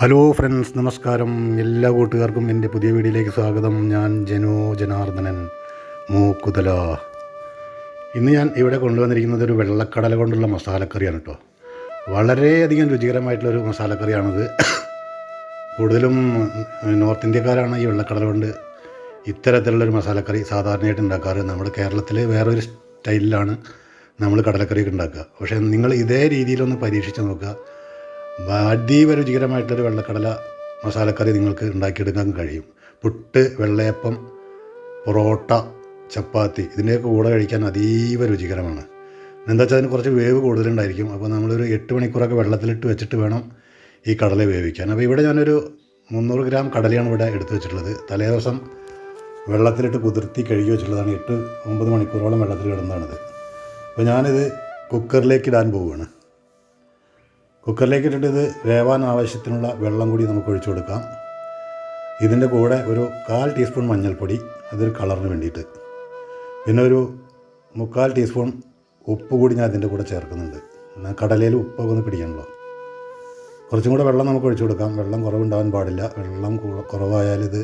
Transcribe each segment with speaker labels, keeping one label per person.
Speaker 1: Hello friends നമസ്കാരം. എല്ലാ കൂട്ടുകാർക്കും എന്റെ പുതിയ വീഡിയോയിലേക്ക് സ്വാഗതം. ഞാൻ ജനോ ജനാർദ്ദനൻ മൂക്കുതല. ഇന്ന് ഞാൻ ഇവിടെ കൊണ്ടുവന്നിരിക്കുന്നത് ഒരു വെള്ളക്കടല കൊണ്ടുള്ള മസാലക്കറിയാണ് കേട്ടോ. വളരെയധികം രുചികരമായിട്ടുള്ളൊരു മസാലക്കറിയാണിത്. കൂടുതലും നോർത്ത് ഇന്ത്യക്കാരാണ് ഈ വെള്ളക്കടല കൊണ്ട് ഇത്തരത്തിലുള്ളൊരു മസാലക്കറി സാധാരണയായിട്ട് ഉണ്ടാക്കാറ്. നമ്മുടെ കേരളത്തിൽ വേറൊരു സ്റ്റൈലിലാണ് നമ്മൾ കടലക്കറിയൊക്കെ ഉണ്ടാക്കുക. പക്ഷേ നിങ്ങൾ ഇതേ രീതിയിലൊന്ന് പരീക്ഷിച്ച് നോക്കുക. അതീവ രുചികരമായിട്ടൊരു വെള്ളക്കടല മസാലക്കറി നിങ്ങൾക്ക് ഉണ്ടാക്കിയെടുക്കാൻ കഴിയും. പുട്ട് വെള്ളയപ്പം പൊറോട്ട ചപ്പാത്തി ഇതിന്റെയൊക്കെ കൂടെ കഴിക്കാൻ അതീവ രുചികരമാണ്. എന്താ വെച്ചാൽ അതിന് കുറച്ച് വേവ് കൂടുതലുണ്ടായിരിക്കും. അപ്പോൾ നമ്മളൊരു എട്ട് മണിക്കൂറൊക്കെ വെള്ളത്തിലിട്ട് വെച്ചിട്ട് വേണം ഈ കടല വേവിക്കാൻ. അപ്പോൾ ഇവിടെ ഞാനൊരു മുന്നൂറ് ഗ്രാം കടലയാണ് ഇവിടെ എടുത്തു വെച്ചിട്ടുള്ളത്. തലേ ദിവസം വെള്ളത്തിലിട്ട് കുതിർത്തി കഴുകി വെച്ചിട്ടുള്ളതാണ്. എട്ട് ഒമ്പത് മണിക്കൂറോളം വെള്ളത്തിൽ കിടന്നതാണിത്. അപ്പോൾ ഞാനിത് കുക്കറിലേക്ക് ഇടാൻ പോവുകയാണ്. കുക്കറിലേക്ക് ഇട്ടിട്ട് വേവാൻ ആവശ്യത്തിനുള്ള വെള്ളം കൂടി നമുക്ക് ഒഴിച്ചു കൊടുക്കാം. ഇതിന്റെ കൂടെ ഒരു കാൽ ടീസ്പൂൺ മഞ്ഞൾപ്പൊടി അതൊരു കളറിന് വേണ്ടിയിട്ട്. പിന്നെ ഒരു മുക്കാൽ ടീസ്പൂൺ ഉപ്പ് കൂടി ഞാൻ അതിന്റെ കൂടെ ചേർക്കുന്നുണ്ട്. എന്നാൽ കടലയിൽ ഉപ്പൊക്കെ ഒന്ന് പിടിക്കണമല്ലോ കുറച്ചും കൂടെ വെള്ളം നമുക്ക് ഒഴിച്ചു കൊടുക്കാം. വെള്ളം കുറവുണ്ടാവാൻ പാടില്ല. വെള്ളം കുറവായാൽ ഇത്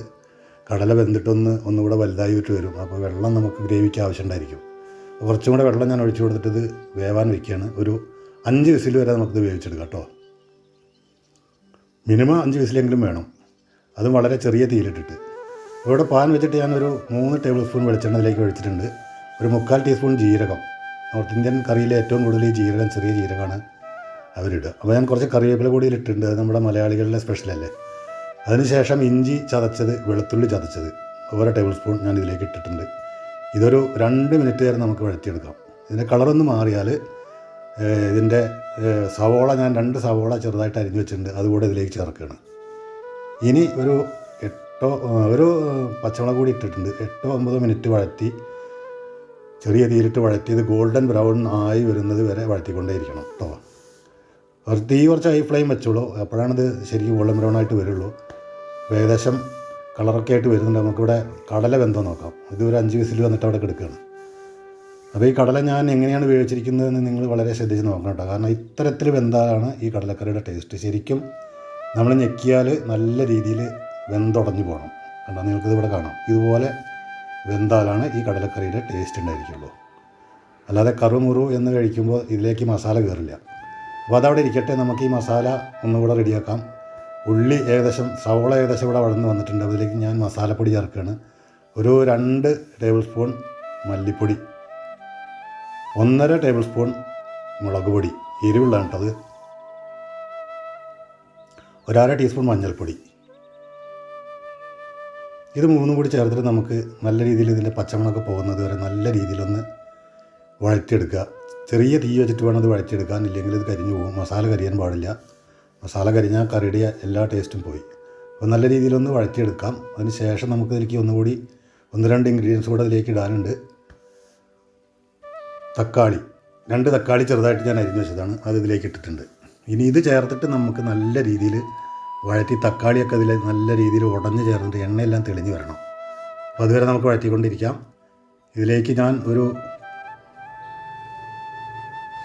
Speaker 1: കടല വെന്തിട്ടൊന്ന് ഒന്നുകൂടെ വലുതായിട്ട് വരും അപ്പോൾ വെള്ളം നമുക്ക് ഗ്രേവിക്ക് ആവശ്യമുണ്ടായിരിക്കും കുറച്ചും കൂടെ വെള്ളം ഞാൻ ഒഴിച്ചു കൊടുത്തിട്ട് ഇത് വേവാൻ വയ്ക്കുകയാണ് ഒരു അഞ്ച് വിസിൽ വരെ നമുക്കിത് വേവിച്ചെടുക്കാം കേട്ടോ. മിനിമം അഞ്ച് വിസിലെങ്കിലും വേണം. അതും വളരെ ചെറിയ തീയിലിട്ടിട്ട്. ഇവിടെ പാൻ വെച്ചിട്ട് ഞാനൊരു മൂന്ന് ടേബിൾ സ്പൂൺ വെളിച്ചെണ്ണ അതിലേക്ക് ഒഴിച്ചിട്ടുണ്ട്. ഒരു മുക്കാൽ ടീസ്പൂൺ ജീരകം. നോർത്ത് ഇന്ത്യൻ കറിയിലെ ഏറ്റവും കൂടുതൽ ഈ ജീരകം ചെറിയ ജീരകമാണ് അവരിടുക. അപ്പോൾ ഞാൻ കുറച്ച് കറിവേപ്പില കൂടി ഇട്ടിട്ടുണ്ട് അത് നമ്മുടെ മലയാളികളുടെ സ്പെഷ്യലല്ലേ അതിനുശേഷം ഇഞ്ചി ചതച്ചത് വെളുത്തുള്ളി ചതച്ചത്. ഓരോ ടേബിൾ സ്പൂൺ ഞാൻ ഇതിലേക്ക് ഇട്ടിട്ടുണ്ട്. ഇതൊരു രണ്ട് മിനിറ്റ് നേരം നമുക്ക് വഴറ്റിയെടുക്കാം. ഇതിന്റെ കളറൊന്ന് മാറിയാൽ ഇതിന്റെ സവോള ഞാൻ രണ്ട് സവോള ചെറുതായിട്ട് അരിഞ്ഞു വെച്ചിട്ടുണ്ട്. അതുകൂടെ ഇതിലേക്ക് ചേർക്കുകയാണ്. ഇനി ഒരു എട്ടോ ഒരു പച്ചമുളക് കൂടി ഇട്ടിട്ടുണ്ട്. എട്ടോ ഒമ്പതോ മിനിറ്റ് വഴറ്റി ചെറിയ തീയിലിട്ട് വഴറ്റി ഇത് ഗോൾഡൻ ബ്രൗൺ ആയി വരുന്നത് വരെ വഴറ്റിക്കൊണ്ടേയിരിക്കണം കേട്ടോ. തീ കുറച്ച് ഹൈ ഫ്ലെയിം വെച്ചോളൂ. അപ്പോഴാണിത് ശരിക്കും ഗോൾഡൻ ബ്രൗൺ ആയിട്ട് വരുള്ളൂ. ഏകദേശം കളറൊക്കെ ആയിട്ട് വരുന്നുണ്ട്. നമുക്കിവിടെ കടല വെന്തോ നോക്കാം. ഇത് ഒരു അഞ്ച് വിസിൽ വന്നിട്ട് അവിടെ കിടക്കുകയാണ്. അപ്പോൾ ഈ കടല ഞാൻ എങ്ങനെയാണ് വേവിച്ചിരിക്കുന്നതെന്ന് നിങ്ങൾ വളരെ ശ്രദ്ധിച്ച് നോക്കണം കേട്ടോ. കാരണം ഇത്തരത്തിൽ വെന്താലാണ് ഈ കടലക്കറിയുടെ ടേസ്റ്റ് ശരിക്കും നമ്മൾ ഞെക്കിയാൽ നല്ല രീതിയിൽ വെന്തുടഞ്ഞു പോകണം കണ്ടോ? നിങ്ങൾക്കിത് ഇവിടെ കാണാം. ഇതുപോലെ വെന്താലാണ് ഈ കടലക്കറിയുടെ ടേസ്റ്റ് ഉണ്ടായിരിക്കുള്ളൂ. അല്ലാതെ കറുമുറു എന്ന് കഴിക്കുമ്പോൾ ഇതിലേക്ക് മസാല കയറില്ല. അപ്പോൾ അതവിടെ ഇരിക്കട്ടെ. നമുക്ക് ഈ മസാല ഒന്നുകൂടെ റെഡിയാക്കാം. ഉള്ളി ഏകദേശം സവോള ഏകദേശം ഇവിടെ വളർന്ന് വന്നിട്ടുണ്ട്. അതിലേക്ക് ഞാൻ മസാലപ്പൊടി ചേർക്കുകയാണ്. ഒരു രണ്ട് ടേബിൾ സ്പൂൺ മല്ലിപ്പൊടി. ഒന്നര ടേബിൾ സ്പൂൺ മുളക് പൊടി എരിവുള്ളതാണ് കേട്ടോ അത്. ഒരര ടീസ്പൂൺ മഞ്ഞൾപ്പൊടി. ഇത് മൂന്നും കൂടി ചേർത്തിട്ട് നമുക്ക് നല്ല രീതിയിൽ ഇതിന്റെ പച്ചമുളക് പോകുന്നത് വരെ നല്ല രീതിയിലൊന്ന് വഴറ്റിയെടുക്കുക. ചെറിയ തീ വെച്ചിട്ട് വേണം അത് വഴറ്റിയെടുക്കാൻ ഇല്ലെങ്കിൽ ഇത് കരിഞ്ഞു പോകും. മസാല കരിയാൻ പാടില്ല. മസാല കരിഞ്ഞാൽ കറിയുടെ എല്ലാ ടേസ്റ്റും പോയി. അപ്പോൾ നല്ല രീതിയിലൊന്ന് വഴറ്റിയെടുക്കാം. അതിന് ശേഷം നമുക്ക് ഇതിലേക്ക് ഒന്നുകൂടി ഒന്ന് രണ്ട് ഇൻഗ്രീഡിയൻസ് കൂടെ അതിലേക്ക് ഇടാനുണ്ട്. തക്കാളി. രണ്ട് തക്കാളി ചെറുതായിട്ട് ഞാൻ അരിഞ്ഞു വെച്ചതാണ്. അത് ഇതിലേക്ക് ഇട്ടിട്ടുണ്ട്. ഇനി ഇത് ചേർത്തിട്ട് നമുക്ക് നല്ല രീതിയിൽ വഴറ്റി തക്കാളിയൊക്കെ അതിൽ നല്ല രീതിയിൽ ഉടഞ്ഞ് ചേർന്നിട്ട് എണ്ണയെല്ലാം തെളിഞ്ഞു വരണം. അപ്പോൾ അതുവരെ നമുക്ക് വഴറ്റിക്കൊണ്ടിരിക്കാം. ഇതിലേക്ക് ഞാൻ ഒരു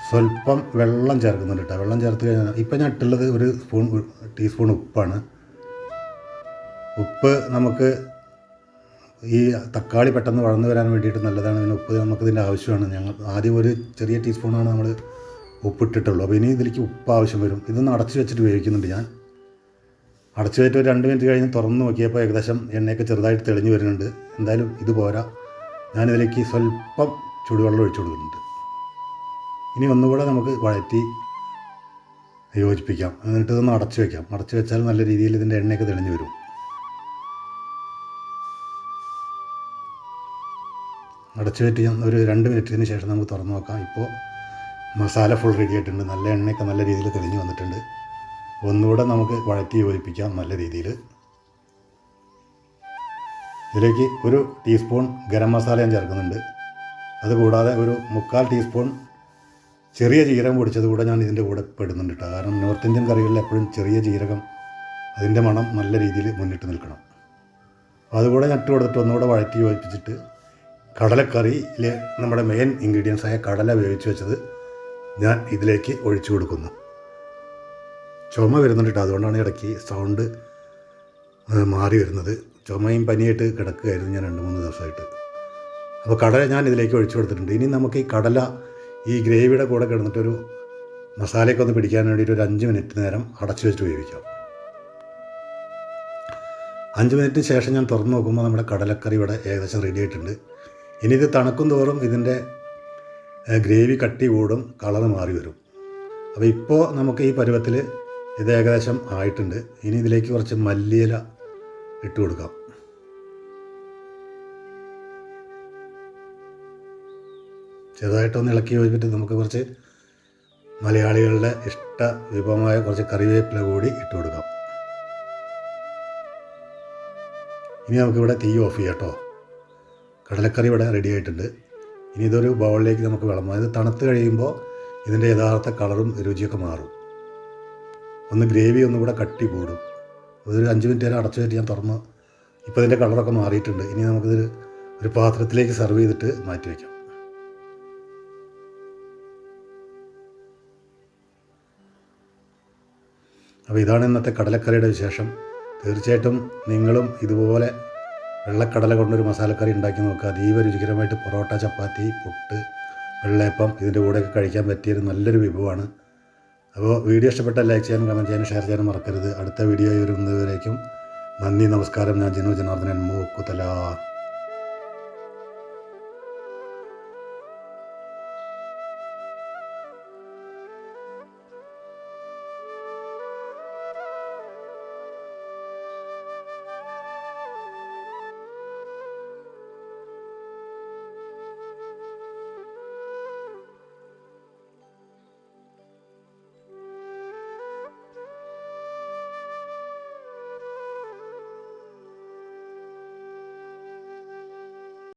Speaker 1: സ്വല്പം വെള്ളം ചേർക്കുന്നുണ്ട് കേട്ടോ. വെള്ളം ചേർത്ത് കഴിഞ്ഞാൽ ഇപ്പം ഞാൻ ഇട്ടുള്ളത് ഒരു സ്പൂൺ ടീസ്പൂൺ ഉപ്പാണ്. ഉപ്പ് നമുക്ക് ഈ തക്കാളി പെട്ടെന്ന് വളർന്നു വരാൻ വേണ്ടിയിട്ട് നല്ലതാണ്. പിന്നെ ഉപ്പ് നമുക്കിതിന്റെ ആവശ്യമാണ്. ഞങ്ങൾ ആദ്യം ഒരു ചെറിയ ടീസ്പൂണാണ് നമ്മൾ ഉപ്പിട്ടിട്ടുള്ളൂ. അപ്പോൾ ഇനി ഇതിലേക്ക് ഉപ്പ് ആവശ്യം വരും. ഇതൊന്ന് അടച്ച് വെച്ചിട്ട് വേവിക്കുന്നുണ്ട് ഞാൻ. അടച്ച് വെച്ചിട്ട് ഒരു രണ്ട് മിനിറ്റ് കഴിഞ്ഞ് തുറന്ന് നോക്കിയപ്പോൾ ഏകദേശം എണ്ണയൊക്കെ ചെറുതായിട്ട് തെളിഞ്ഞ് വരുന്നുണ്ട്. എന്തായാലും ഇത് പോരാ. ഞാനിതിലേക്ക് സ്വല്പം ചൂടുവെള്ളം ഒഴിച്ചു കൊടുക്കുന്നുണ്ട് ഇനി ഒന്നുകൂടെ നമുക്ക് വഴറ്റി യോജിപ്പിക്കാം. എന്നിട്ട് ഇതൊന്ന് അടച്ചു വെക്കാം. അടച്ചു വെച്ചാൽ നല്ല രീതിയിൽ ഇതിന്റെ എണ്ണയൊക്കെ തെളിഞ്ഞു വരും. അടച്ചു വെച്ച് ഒരു രണ്ട് മിനിറ്റിന് ശേഷം നമുക്ക് തുറന്നു നോക്കാം. ഇപ്പോൾ മസാല ഫുൾ റെഡി ആയിട്ടുണ്ട്. നല്ല എണ്ണയൊക്കെ നല്ല രീതിയിൽ തെളിഞ്ഞു വന്നിട്ടുണ്ട്. ഒന്നുകൂടെ നമുക്ക് വഴറ്റി യോജിപ്പിക്കാം നല്ല രീതിയിൽ. ഇതിലേക്ക് ഒരു ടീസ്പൂൺ ഗരം മസാല ഞാൻ ചേർക്കുന്നുണ്ട്. അതുകൂടാതെ ഒരു മുക്കാൽ ടീസ്പൂൺ ചെറിയ ജീരകം പൊടിച്ചത് കൂടെ ഞാൻ ഇതിന്റെ കൂടെ പെടുന്നുണ്ട് കേട്ടോ. കാരണം നോർത്ത് ഇന്ത്യൻ കറികളിൽ എപ്പോഴും ചെറിയ ജീരകം അതിന്റെ മണം നല്ല രീതിയിൽ മുന്നിട്ട് നിൽക്കണം. അപ്പോൾ അതുകൂടെ നട്ട് കൊടുത്തിട്ട് ഒന്നുകൂടെ വഴറ്റി യോജിപ്പിച്ചിട്ട് കടലക്കറിയിൽ നമ്മുടെ മെയിൻ ഇൻഗ്രീഡിയൻസ് ആയ കടല വേവിച്ച് വെച്ചത് ഞാൻ ഇതിലേക്ക് ഒഴിച്ചു കൊടുക്കുന്നു. ചുമ വരുന്നുണ്ട് അതുകൊണ്ടാണ് ഇടയ്ക്ക് സൗണ്ട് മാറി വരുന്നത്. ചുമയും പനിയായിട്ട് കിടക്കുകയായിരുന്നു ഞാൻ രണ്ട് മൂന്ന് ദിവസമായിട്ട്. അപ്പോൾ കടല ഞാൻ ഇതിലേക്ക് ഒഴിച്ചു കൊടുത്തിട്ടുണ്ട്. ഇനി നമുക്ക് ഈ കടല ഈ ഗ്രേവിയുടെ കൂടെ കിടന്നിട്ടൊരു മസാലയൊക്കെ ഒന്ന് പിടിക്കാൻ വേണ്ടിയിട്ട് ഒരു അഞ്ച് മിനിറ്റ് നേരം അടച്ചു വെച്ച് വേവിക്കാം. അഞ്ച് മിനിറ്റിന് ശേഷം ഞാൻ തുറന്ന് നോക്കുമ്പോൾ നമ്മുടെ കടലക്കറി ഇവിടെ ഏകദേശം റെഡി ആയിട്ടുണ്ട്. ഇനി ഇത് തണുക്കും തോറും ഇതിന്റെ ഗ്രേവി കട്ടി കൂടും കളർ മാറി വരും. അപ്പോൾ ഇപ്പോൾ നമുക്ക് ഈ പരുവത്തിൽ ഇത് ഏകദേശം ആയിട്ടുണ്ട്. ഇനി ഇതിലേക്ക് കുറച്ച് മല്ലിയില ഇട്ട് കൊടുക്കാം. ചെറുതായിട്ടൊന്ന് ഇളക്കി യോജിപ്പിട്ട് നമുക്ക് കുറച്ച് മലയാളികളുടെ ഇഷ്ട വിഭവമായ കുറച്ച് കറിവേപ്പില കൂടി ഇട്ട് കൊടുക്കാം. ഇനി നമുക്കിവിടെ തീ ഓഫ് ചെയ്യാം കേട്ടോ. കടലക്കറി ഇവിടെ റെഡി ആയിട്ടുണ്ട്. ഇനി ഇതൊരു ബൗളിലേക്ക് നമുക്ക് വിളമ്പാം. ഇത് തണുത്ത് കഴിയുമ്പോൾ ഇതിന്റെ യഥാർത്ഥ കളറും രുചിയൊക്കെ മാറും. ഒന്ന് ഗ്രേവി ഒന്നും കൂടെ കട്ടി കൂടും. അതൊരു അഞ്ച് മിനിറ്റ് നേരം അടച്ചു വെച്ച് ഞാൻ തുറന്ന് ഇപ്പോൾ ഇതിന്റെ കളറൊക്കെ മാറിയിട്ടുണ്ട്. ഇനി നമുക്കിത് ഒരു പാത്രത്തിലേക്ക് സെർവ് ചെയ്തിട്ട് മാറ്റി വയ്ക്കാം അപ്പോൾ ഇതാണ് ഇന്നത്തെ കടലക്കറിയുടെ വിശേഷം. തീർച്ചയായിട്ടും നിങ്ങളും ഇതുപോലെ വെള്ളക്കടല കൊണ്ടൊരു മസാലക്കറി ഉണ്ടാക്കി നോക്കുക. അതീവ രുചികരമായിട്ട് പൊറോട്ട ചപ്പാത്തി പുട്ട് വെള്ളയപ്പം ഇതിന്റെ കൂടെയൊക്കെ കഴിക്കാൻ പറ്റിയൊരു നല്ലൊരു വിഭവമാണ്. അപ്പോൾ വീഡിയോ ഇഷ്ടപ്പെട്ടാൽ ലൈക്ക് ചെയ്യാനും കമന്റ് ചെയ്യാനും ഷെയർ ചെയ്യാനും മറക്കരുത്. അടുത്ത വീഡിയോ വരുന്നതുവരേക്കും നന്ദി നമസ്കാരം. ഞാൻ ജിനു ജനാർദ്ദനൻ മൂക്കുതല.